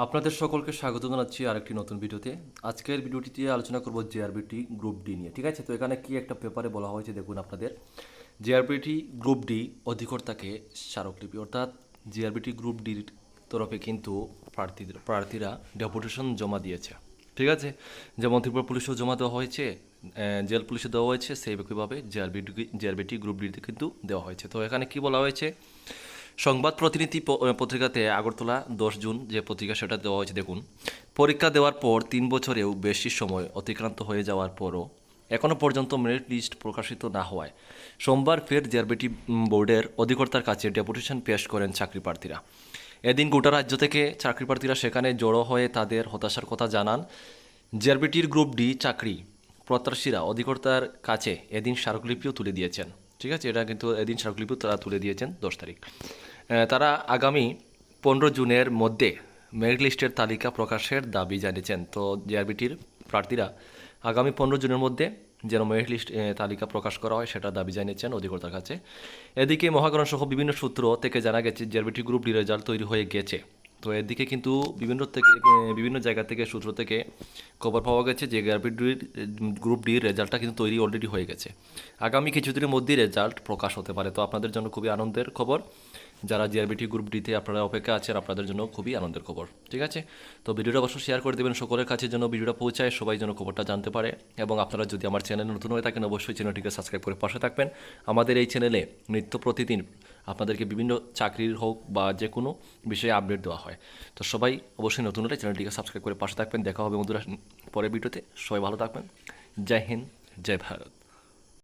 আপনাদের সকলকে স্বাগত জানাচ্ছি আরেকটি নতুন ভিডিওতে। আজকের ভিডিওটিতে আলোচনা করব জেআরবিটি গ্রুপ ডি নিয়ে, ঠিক আছে? তো এখানে কি একটা পেপারে বলা হয়েছে দেখুন আপনাদের। জেআরবিটি গ্রুপ ডি অধিকর্তাকে স্মারকলিপি, অর্থাৎ জেআরবিটি গ্রুপ ডির তরফে কিন্তু প্রার্থীদের প্রার্থীরা ডেপুটেশন জমা দিয়েছে, ঠিক আছে? যেমন ত্রিপুরা পুলিশেও জমা দেওয়া হয়েছে জেল পুলিশে দেওয়া হয়েছে, সেই একইভাবে জেআরবিটি জেআরবিটি গ্রুপ ডিতে কিন্তু দেওয়া হয়েছে। তো এখানে কি বলা হয়েছে? সংবাদ প্রতিনিধি পত্রিকাতে আগরতলা দশ জুন যে পত্রিকা সেটা দেওয়া হয়েছে, দেখুন। পরীক্ষা দেওয়ার পর তিন বছরেও বেশি সময় অতিক্রান্ত হয়ে যাওয়ার পরও এখনও পর্যন্ত মেরিট লিস্ট প্রকাশিত না হওয়ায় সোমবার ফের জেআরবিটি বোর্ডের অধিকর্তার কাছে ডেপুটেশন পেশ করেন চাকরি প্রার্থীরা এদিন গোটা রাজ্য থেকে চাকরি প্রার্থীরা সেখানে জড়ো হয়ে তাদের হতাশার কথা জানান জেআরবিটির গ্রুপ ডি চাকরি প্রত্যাশীরা অধিকর্তার কাছে এদিন স্মারকলিপিও তুলে দিয়েছেন। ঠিক আছে, এটা কিন্তু এদিন স্মারকলিপিও তারা তুলে দিয়েছেন দশ তারিখ। তারা আগামী পনেরো জুনের মধ্যে মেরিট লিস্টের তালিকা প্রকাশের দাবি জানিয়েছেন। তো জেআরবিটির প্রার্থীরা আগামী পনেরো জুনের মধ্যে যেন মেরিট লিস্ট তালিকা প্রকাশ করা হয় সেটা দাবি জানিয়েছেন অধিকর্তার কাছে। এদিকে মহাকরণ সহ বিভিন্ন সূত্র থেকে জানা গেছে জেআরবিটি গ্রুপ ডি রেজাল্ট তৈরি হয়ে গেছে। তো এদিকে কিন্তু বিভিন্ন থেকে বিভিন্ন জায়গা থেকে, সূত্র থেকে খবর পাওয়া গেছে যে গ্রাফিডির গ্রুপ ডির রেজাল্টটা কিন্তু তৈরি অলরেডি হয়ে গেছে। আগামী কিছুদিনের মধ্যেই রেজাল্ট প্রকাশ হতে পারে। তো আপনাদের জন্য খুবই আনন্দের খবর। যারা জিআরবিটি গ্রুপ ডিতে আপনারা অপেক্ষা আছেন, আপনাদের জন্য খুবই আনন্দের খবর। ঠিক আছে? তো ভিডিওটা অবশ্যই শেয়ার করে দেবেন সকলের কাছে যেন ভিডিওটা পৌঁছায়, সবাই যেন খবরটা জানতে পারে। এবং আপনারা যদি আমার চ্যানেল নতুন হয়ে থাকেন, অবশ্যই চ্যানেলটিকে সাবস্ক্রাইব করে পাশে থাকবেন। আমাদের এই চ্যানেলে নিত্য প্রতিদিন আপনাদেরকে বিভিন্ন চাকরির হোক বা যে কোনো বিষয়ে আপডেট দেওয়া হয়। তো সবাই অবশ্যই নতুন হলে চ্যানেলটিকে সাবস্ক্রাইব করে পাশে থাকবেন। দেখা হবে বন্ধুরা পরের ভিডিওতে। সবাই ভালো থাকবেন। জয় হিন্দ, জয় ভারত।